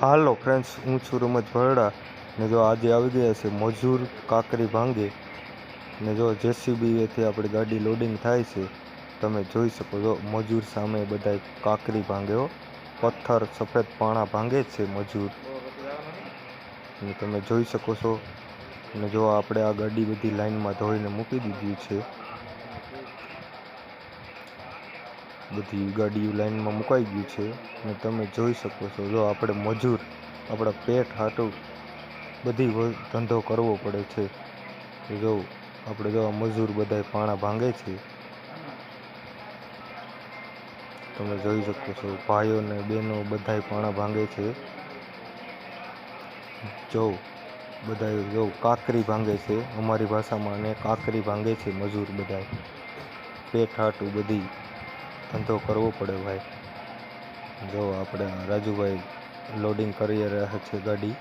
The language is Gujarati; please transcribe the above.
હાલો ફ્રેન્ડ્સ હું છું રમત ભરડા ને જો આજે આવી ગયા છે મજૂર કાકરી ભાંગે ને જો જેસીબીએથી આપણી ગાડી લોડિંગ થાય છે, તમે જોઈ શકો છો મજૂર સામે બધા કાકરી ભાંગ્યો પથ્થર, સફેદ પાણા ભાંગે છે મજૂર. ને તમે જોઈ શકો છો ને જો આપણે આ ગાડી બધી લાઈનમાં ધોઈને મૂકી દીધી છે. બધી ગાડીઓ લાઈનમાં મુકાઈ ગયું છે અને તમે જોઈ શકો છો. જો આપણે મજૂર, આપણા પેટ હાટું બધી ધંધો કરવો પડે છે. જો આપણે જો મજૂર બધાય પાણા ભાંગે છે. તમે જોઈ શકો છો, ભાઈઓ ને બહેનો બધાય પાણા ભાંગે છે. જો બધાય જો કાકરી ભાંગે છે. અમારી ભાષામાં ને કાકરી ભાંગે છે મજૂર બધાય. પેટ હાટું બધી ધંધો કરવો પડે ભાઈ. જો આપણે રાજુભાઈ લોડિંગ કરી રહ્યા છે ગાડી.